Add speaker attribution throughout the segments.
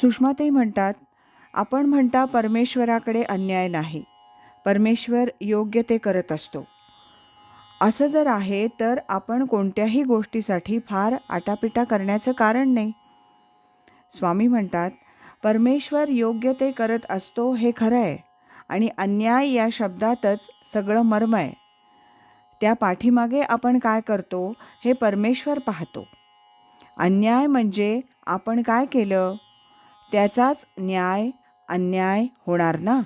Speaker 1: सुषमाताई म्हणतात आपण म्हणता परमेश्वराकडे अन्याय नाही. परमेश्वर योग्य ते करत असतो. असं जर आहे तर आपण कोणत्याही गोष्टीसाठी फार आटापिटा करण्याचं कारण नाही. स्वामी म्हणतात परमेश्वर योग्य ते करत असतो हे खरं आहे आणि अन्याय या शब्दातच सगळं मर्म आहे. त्या पाठीमागे आपण काय करतो हे परमेश्वर पाहतो. अन्याय म्हणजे आपण काय केलं? त्याचाच न्याय अन्याय होणार ना?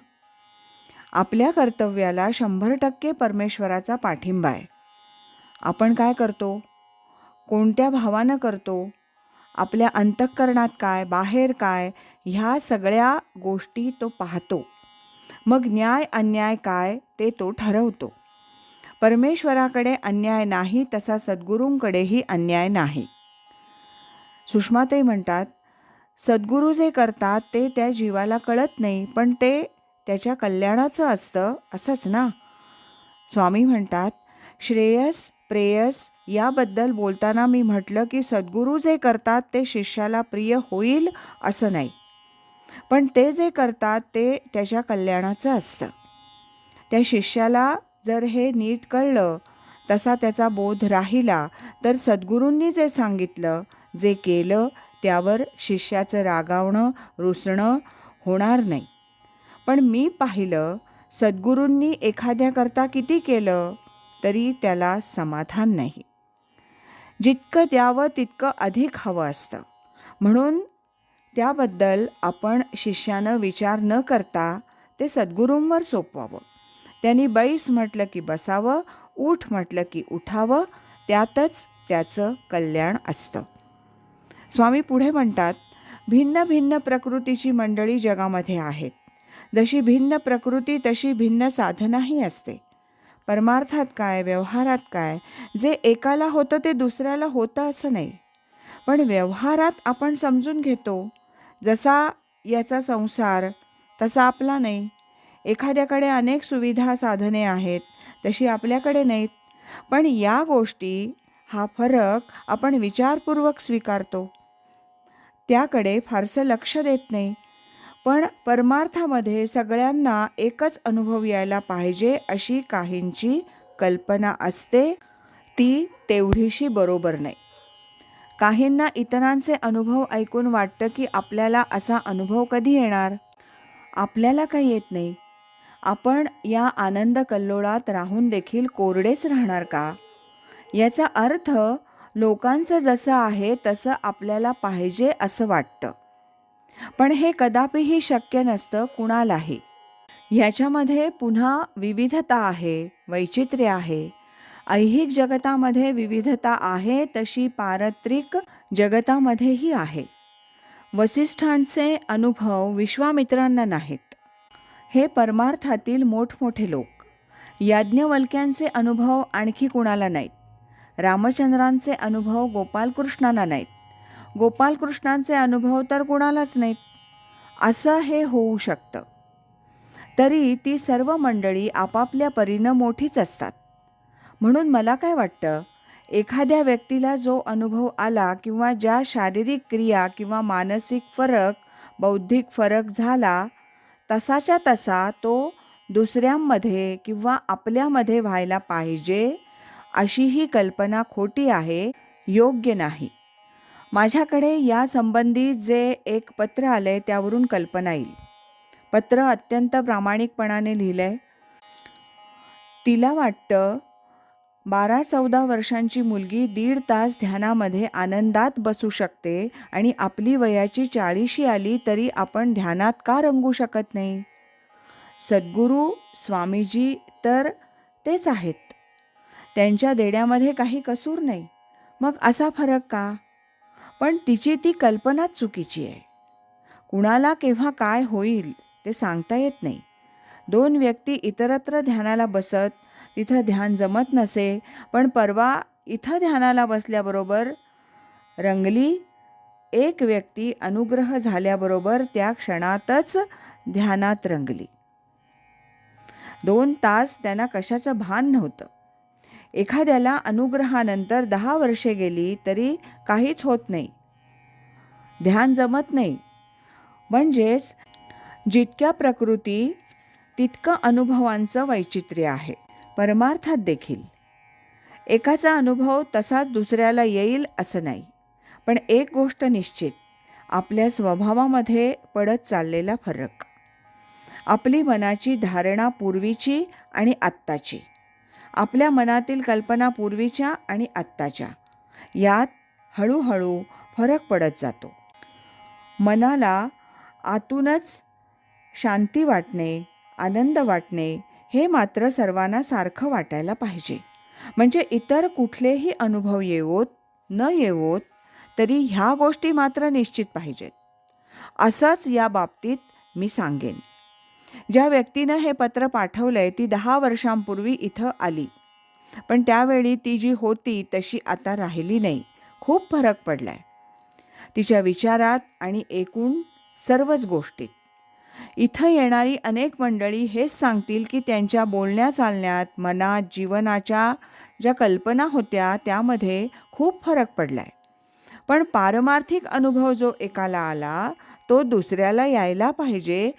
Speaker 1: आपल्या कर्तव्याला शंभर टक्के परमेश्वराचा पाठिंबा आहे. आपण काय करतो? कोणत्या भावानं करतो? आपल्या अंतःकरणात काय बाहेर काय ह्या सगळ्या गोष्टी तो पाहतो. मग न्याय अन्याय काय ते तो ठरवतो. परमेश्वराकडे अन्याय नाही तसा सद्गुरूंकडेही अन्याय नाही. सुषमाताई म्हणतात सद्गुरू जे करतात ते त्या जीवाला कळत नाही पण ते त्याच्या कल्याणाचं असतं असंच ना? स्वामी म्हणतात श्रेयस प्रेयस याबद्दल बोलताना मी म्हटलं की सद्गुरू जे करतात ते शिष्याला प्रिय होईल असं नाही. पण ते जे करतात ते त्याच्या कल्याणाचं असतं. त्या शिष्याला जर हे नीट कळलं तसा त्याचा बोध राहिला तर सद्गुरूंनी जे सांगितलं जे केलं त्यावर शिष्याचं रागावणं रुसणं होणार नाही. पण मी पाहिलं सद्गुरूंनी एखाद्याकरता किती केलं तरी त्याला समाधान नाही. जितकं द्यावं तितकं अधिक हवं असतं. म्हणून त्याबद्दल आपण शिष्यानं विचार न करता ते सद्गुरूंवर सोपवावं. त्यांनी बैस म्हटलं की बसावं उठ म्हटलं की उठावं त्यातच त्याचं कल्याण असतं. स्वामी पुढे म्हणतात भिन्न भिन्न प्रकृतीची मंडळी जगामध्ये आहेत. जशी भिन्न प्रकृती तशी भिन्न साधनाही असते. परमार्थात काय व्यवहारात काय जे एकाला होतं ते दुसऱ्याला होतं असं नाही. पण व्यवहारात आपण समजून घेतो जसा याचा संसार तसा आपला नाही. एखाद्याकडे अनेक सुविधा साधने आहेत तशी आपल्याकडे नाहीत. पण या गोष्टी हा फरक आपण विचारपूर्वक स्वीकारतो. त्याकडे फारसं लक्ष देत नाही. पण परमार्थामध्ये सगळ्यांना एकच अनुभव यायला पाहिजे अशी काहींची कल्पना असते ती तेवढीशी बरोबर नाही. काहींना इतरांचे अनुभव ऐकून वाटतं की आपल्याला असा अनुभव कधी येणार? आपल्याला काही येत नाही. आपण या आनंद कल्लोळात राहून देखील कोरडेच राहणार का? याचा अर्थ लोकांचं जसं आहे तसं आपल्याला पाहिजे असं वाटतं. पण हे कदापिही शक्य नसतं कुणालाही. ह्याच्यामध्ये पुन्हा विविधता आहे वैचित्र्य आहे. ऐहिक जगतामध्ये विविधता आहे तशी पारत्रिक जगतामध्येही आहे. वसिष्ठांचे अनुभव विश्वामित्रांना नाहीत. हे परमार्थातील मोठमोठे लोक. याज्ञवल्क्यांचे अनुभव आणखी कुणाला नाहीत. रामचंद्रांचे अनुभव गोपालकृष्णांना नाहीत. गोपालकृष्णांचे अनुभव तर कुणालाच नाहीत. असं हे होऊ शकतं. तरी ती सर्व मंडळी आपापल्या परीनं मोठीच असतात. म्हणून मला काय वाटतं एखाद्या व्यक्तीला जो अनुभव आला किंवा ज्या शारीरिक क्रिया किंवा मानसिक फरक बौद्धिक फरक झाला तसाच्या तसा तो दुसऱ्यांमध्ये किंवा आपल्यामध्ये व्हायला पाहिजे अशी ही कल्पना खोटी आहे योग्य नाही. माझ्याकडे यासंबंधी जे एक पत्र आलं आहे त्यावरून कल्पना येईल. पत्र अत्यंत प्रामाणिकपणाने लिहिलं आहे तिला वाटतं बारा चौदा वर्षांची मुलगी दीड तास ध्यानामध्ये आनंदात बसू शकते आणि आपली वयाची चाळीशी आली तरी आपण ध्यानात का रंगू शकत नाही? सद्गुरू स्वामीजी तर तेच आहेत. त्यांच्या देण्यामध्ये काही कसूर नाही. मग असा फरक का? पण तिची ती कल्पनाच चुकीची आहे. कुणाला केव्हा काय होईल ते सांगता येत नाही. दोन व्यक्ती इतरत्र ध्यानाला बसत तिथं ध्यान जमत नसे पण परवा इथं ध्यानाला बसल्याबरोबर रंगली एक व्यक्ती अनुग्रह झाल्याबरोबर त्या क्षणातच ध्यानात रंगली. दोन तास त्यांना कशाचं भान नव्हतं. एखाद्याला अनुग्रहानंतर दहा वर्षे गेली तरी काहीच होत नाही. ध्यान जमत नाही. म्हणजेच जितक्या प्रकृती तितकं अनुभवांचं वैचित्र्य आहे. परमार्थात देखील. एकाचा अनुभव तसाच दुसऱ्याला येईल असं नाही. पण एक गोष्ट निश्चित आपल्या स्वभावामध्ये पडत चाललेला फरक. आपली मनाची धारणा पूर्वीची आणि आत्ताची. आपल्या मनातील कल्पना पूर्वीच्या आणि आत्ताच्या. यात हळूहळू फरक पडत जातो. मनाला आतूनच शांती वाटणे आनंद वाटणे हे मात्र सर्वांना सारखं वाटायला पाहिजे. म्हणजे इतर कुठलेही अनुभव येवोत न येवोत तरी ह्या गोष्टी मात्र निश्चित पाहिजेत. असंच या बाबतीत मी सांगेन. ज्या व्यक्तीनं हे पत्र पाठवलं आहे ती दहा वर्षांपूर्वी इथं आली. पण त्यावेळी ती जी होती तशी आता राहिली नाही. खूप फरक पडला आहे तिच्या विचारात आणि एकूण सर्वच गोष्टीत. इथं येणारी अनेक मंडळी हेच सांगतील की त्यांच्या बोलण्या चालण्यात मनात जीवनाच्या ज्या कल्पना होत्या त्यामध्ये खूप फरक पडला आहे पण पारमार्थिक अनुभव जो एकाला आला तो दुसऱ्याला यायला पाहिजे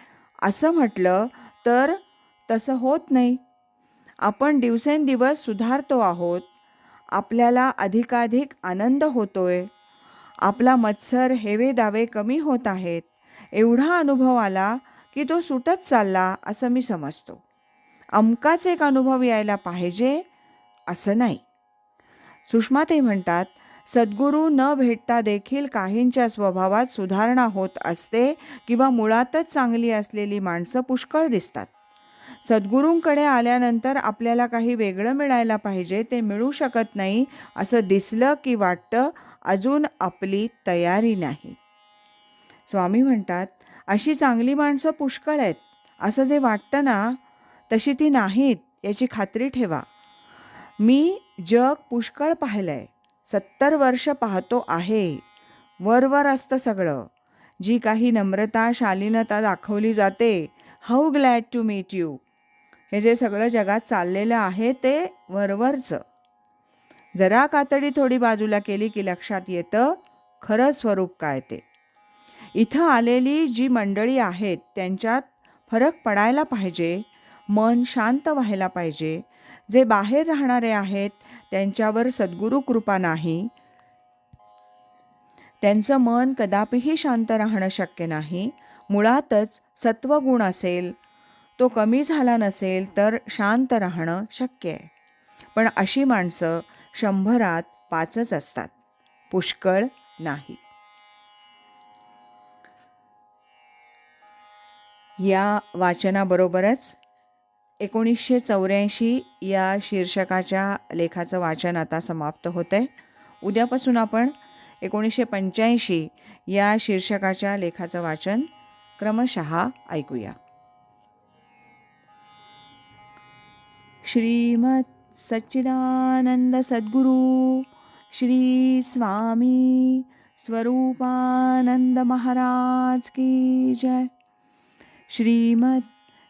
Speaker 1: असं म्हटलं तर तसं होत नाही. आपण दिवसेंदिवस सुधारतो आहोत. आपल्याला अधिकाधिक आनंद होतोय. आपला मत्सर हेवे दावे कमी होत आहेत. एवढा अनुभव आला की तो सुटत चालला असं मी समजतो. अमकाच एक अनुभव यायला पाहिजे असं नाही. सुषमा ते म्हणतात सद्गुरू न भेटता देखील काहींच्या स्वभावात सुधारणा होत असते किंवा मुळातच चांगली असलेली माणसं पुष्कळ दिसतात. सद्गुरूंकडे आल्यानंतर आपल्याला काही वेगळं मिळायला पाहिजे ते मिळू शकत नाही असं दिसलं की वाटतं अजून आपली तयारी नाही. स्वामी म्हणतात अशी चांगली माणसं पुष्कळ आहेत. असं जे वाटतं ना तशी ती नाहीत याची खात्री ठेवा. मी जग पुष्कळ पाहिलं आहे सत्तर वर्ष पाहतो आहे. वरवर असतं सगळं. जी काही नम्रता शालीनता दाखवली जाते how glad to meet you हे जे सगळं जगात चाललेलं आहे ते वरवरचं जरा कातडी थोडी बाजूला केली की लक्षात येतं खरं स्वरूप काय ते. इथं आलेली जी मंडळी आहेत त्यांच्यात फरक पडायला पाहिजे मन शांत व्हायला पाहिजे जे बाहेर राहणारे आहेत त्यांच्यावर सद्गुरू कृपा नाही. त्यांचं मन कदापिही शांत राहणं शक्य नाही. मुळातच सत्वगुण असेल तो कमी झाला नसेल तर शांत राहणं शक्य आहे. पण अशी माणसं शंभरात पाचच असतात. पुष्कळ नाही. या वाचनाबरोबरच एकोणीसशे चौऱ्याऐंशी या शीर्षकाच्या लेखाचं वाचन आता समाप्त होतं आहे उद्यापासून आपण एकोणीसशे पंच्याऐंशी या शीर्षकाच्या लेखाचं वाचन क्रमशः ऐकूया. श्रीमत सच्चिदानंद सद्गुरू श्री स्वामी स्वरूपानंद महाराज की जय. श्रीमत